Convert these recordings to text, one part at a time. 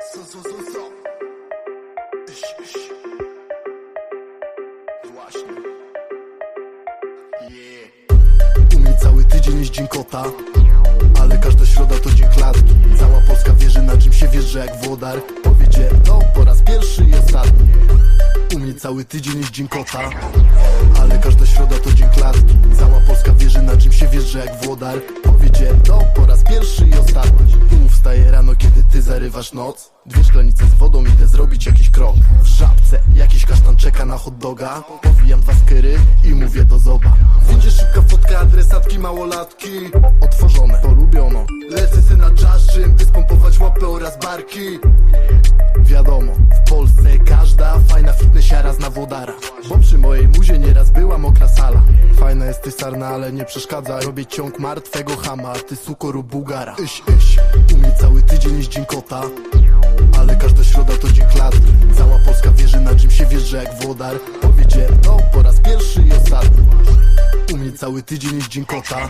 So, so, so, so. Właśnie. Yeah. U mnie cały tydzień jest dzień kota Ale każda środa to dzień klatki Cała Polska wierzy na czym się wierzy jak włodar Powiedzie to po raz pierwszy i ostatni U mnie cały tydzień jest dzień kota Ale każda środa to dzień klatki Cała Polska wierzy na czym się wierzy jak włodar To po raz pierwszy i ostatni. U wstaję rano kiedy ty zarywasz noc. Dwie szklanice z wodą idę zrobić jakiś krok. W żabce jakiś kasztan czeka na hot doga. Powijam dwa skyry i mówię do zoba. Windzie szybka fotka adresatki małolatki? Otworzone, polubiono. Lecę se na czaszczym, by spompować łapy oraz barki. Wiadomo, w Polsce każda fajna fitnessiara zna wodara. Bo przy mojej muzie nieraz była mokra sala jesteś sarna, ale nie przeszkadza. Robię ciąg martwego hama, ty suko rób bułgara Iś, iś, u mnie cały tydzień jest dzień kota. Ale każda środa to dzień klatki Cała Polska wierzy na czym się wierzy jak włodar Powiedzie to po raz pierwszy i ostatni. U mnie cały tydzień jest dzień kota.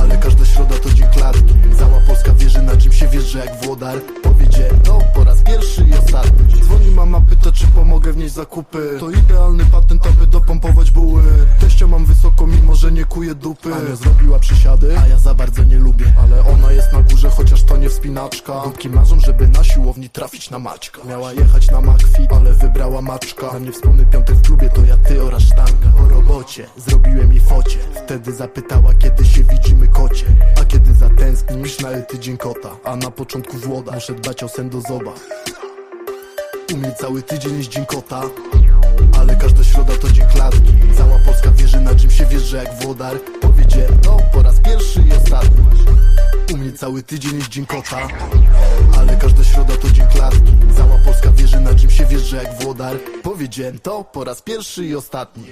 Ale każda środa to dzień klatki Cała Polska wierzy na czym się wierzy jak włodar Powiedzie to po raz pierwszy ostatni Dzwoni mama, pyta czy pomogę wnieść zakupy. To idealny patent, aby dopompować buły. Teścia mam wysoko, mimo że nie kuje dupy. Ania zrobiła przysiady, a ja za bardzo nie lubię. Ale ona jest na górze, chociaż to nie wspinaczka. Dupki marzą, żeby na siłowni trafić na Maćka. Miała jechać na McFit, ale wybrała Maczka. Na niewspólny piątek w klubie to ja, ty oraz sztanga. Po robocie zrobiłem jej focie. Wtedy zapytała, kiedy się widzimy kocie Na tydzień kota A na początku włoda, muszę dbać o sen do zoba. U mnie cały tydzień jest dzień kota Ale każda środa to dzień klatki. Cała Polska wierzy na czym się wierzy jak włodar. Powiedzie to po raz pierwszy i ostatni U mnie cały tydzień jest dzień kota Ale każda środa to dzień klatki. Cała Polska wierzy na czym się wierzy jak włodar. Powiedziałem to po raz pierwszy i ostatni